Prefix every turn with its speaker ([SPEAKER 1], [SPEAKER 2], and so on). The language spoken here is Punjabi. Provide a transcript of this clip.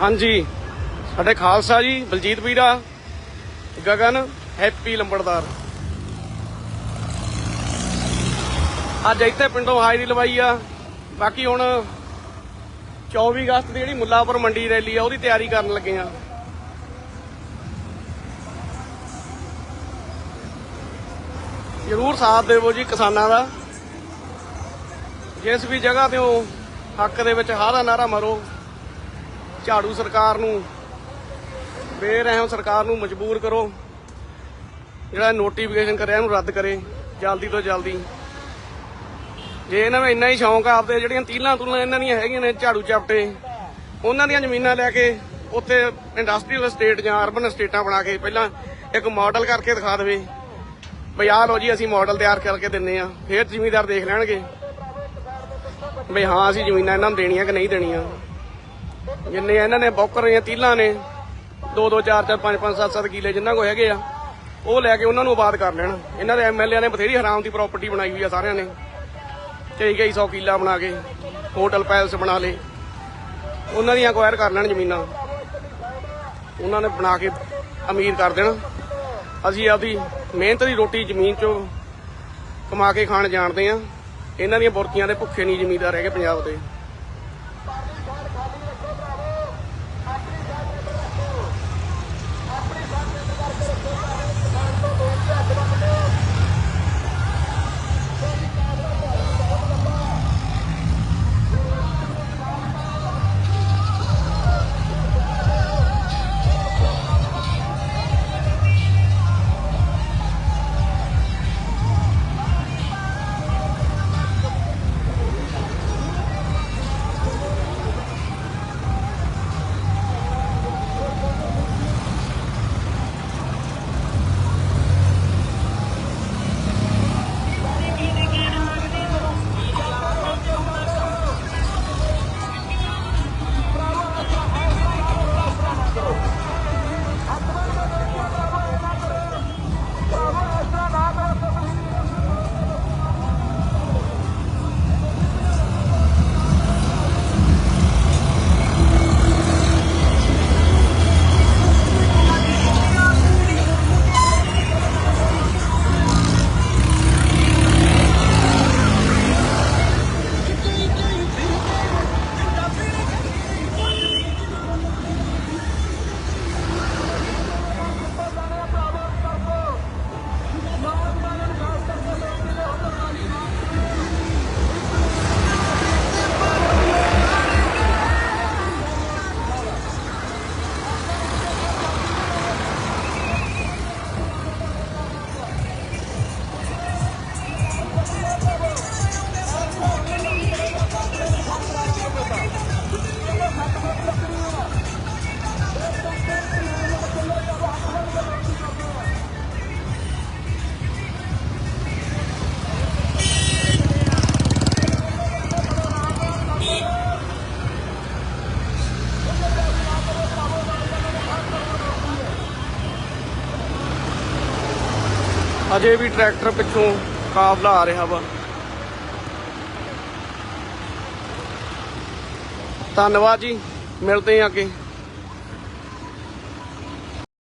[SPEAKER 1] ਹਾਂਜੀ, ਸਾਡੇ ਖਾਲਸਾ ਜੀ, ਬਲਜੀਤ ਵੀਰਾ, ਗਗਨ, ਹੈਪੀ ਲੰਬੜਦਾਰ। ਅੱਜ ਇੱਥੇ ਪਿੰਡੋਂ ਹਾਜ਼ਰੀ ਲਵਾਈ ਆ। ਬਾਕੀ ਹੁਣ 24 ਅਗਸਤ ਦੀ ਜਿਹੜੀ ਮੁੱਲਾਪੁਰ ਮੰਡੀ ਰੈਲੀ ਆ, ਉਹਦੀ ਤਿਆਰੀ ਕਰਨ ਲੱਗੇ ਆ। ਜ਼ਰੂਰ ਸਾਥ ਦੇਵੋ ਜੀ ਕਿਸਾਨਾਂ ਦਾ। ਜਿਸ ਵੀ ਜਗ੍ਹਾ ਤੇ ਉਹ ਹੱਕ ਦੇ ਵਿੱਚ ਹਾਰਾ ਨਾਰਾ ਮਾਰੋ। ਝਾੜੂ ਸਰਕਾਰ ਨੂੰ, ਬੇਰਹਿਮ ਸਰਕਾਰ ਨੂੰ ਮਜਬੂਰ ਕਰੋ। ਜਿਹੜਾ ਨੋਟੀਫਿਕੇਸ਼ਨ ਕਰਿਆ ਇਹਨੂੰ ਰੱਦ ਕਰੇ, ਜਲਦੀ ਤੋਂ ਜਲਦੀ। ਜੇ ਇਹਨਾਂ ਨੂੰ ਇੰਨਾ ਹੀ ਸ਼ੌਂਕ ਆ, ਆਪਦੇ ਜਿਹੜੀਆਂ ਤੀਲਾਂ ਤੁਲਾਂ ਇਹਨਾਂ ਦੀਆਂ ਹੈਗੀਆਂ ਨੇ ਝਾੜੂ ਚਾਪਟੇ ਉਹਨਾਂ ਦੀਆਂ ਜ਼ਮੀਨਾਂ ਲੈ ਕੇ ਉੱਥੇ ਇੰਡਸਟਰੀਅਲ ਸਟੇਟ ਜਾਂ ਅਰਬਨ ਸਟੇਟਾਂ ਬਣਾ ਕੇ ਪਹਿਲਾਂ ਇੱਕ ਮਾਡਲ ਕਰਕੇ ਦਿਖਾ ਦੇਵੇ। ਬਈ ਆਹ ਲੋ ਜੀ, ਅਸੀਂ ਮਾਡਲ ਤਿਆਰ ਕਰਕੇ ਦਿੰਨੇ ਆ, ਫਿਰ ਜ਼ਿਮੀਦਾਰ ਦੇਖ ਲੈਣਗੇ। ਬਈ ਹਾਂ, ਅਸੀਂ ਜ਼ਮੀਨਾਂ ਇਹਨਾਂ ਨੂੰ ਦੇਣੀਆਂ ਕਿ ਨਹੀਂ ਦੇਣੀਆਂ। ਜਿੰਨੇ ਇਹਨਾਂ ਨੇ ਬੌਕਰ ਰਹੀਆਂ ਤੀਲਾਂ ਨੇ 2 2 4 4 5 5 7 7 ਕਿੱਲੇ ਜਿੰਨਾਂ ਕੋ ਹੈਗੇ ਆ, ਉਹ ਲੈ ਕੇ ਉਹਨਾਂ ਨੂੰ ਆਬਾਦ ਕਰ ਲੈਣ। ਇਹਨਾਂ ਦੇ ਐਮਐਲਏ ਨੇ ਬਥੇਰੀ ਹਰਾਮ ਦੀ ਪ੍ਰਾਪਰਟੀ ਬਣਾਈ ਹੋਈ ਆ ਸਾਰਿਆਂ ਨੇ। ਕਈ ਕਈ 100 ਕਿਲਾ ਬਣਾ ਕੇ ਹੋਟਲ ਪੈਲਸ ਬਣਾ ਲੇ ਉਹਨਾਂ ਦੀਆਂ ਅਕਵਾਇਰ ਕਰ ਲੈਣ ਜ਼ਮੀਨਾਂ। ਉਹਨਾਂ ਨੇ ਬਣਾ ਕੇ ਅਮੀਰ ਕਰ ਦੇਣਾ। ਅਸੀਂ ਆਪਦੀ ਮਿਹਨਤ ਦੀ ਰੋਟੀ ਜ਼ਮੀਨ ਚੋਂ ਕਮਾ ਕੇ ਖਾਣ ਜਾਣਦੇ ਆ। ਇਹਨਾਂ ਦੀਆਂ ਬੁਰਕੀਆਂ ਦੇ ਭੁੱਖੇ ਨਹੀਂ ਜ਼ਮੀਂਦਾਰ ਹੈਗੇ ਪੰਜਾਬ ਦੇ। ਅਜੇ ਵੀ ਟਰੈਕਟਰ ਪਿੱਛੋਂ ਕਾਫਲਾ ਆ ਰਿਹਾ ਵਾ। ਧੰਨਵਾਦ ਜੀ ਮਿਲਦੇ ਹਾਂ ਅੱਗੇ।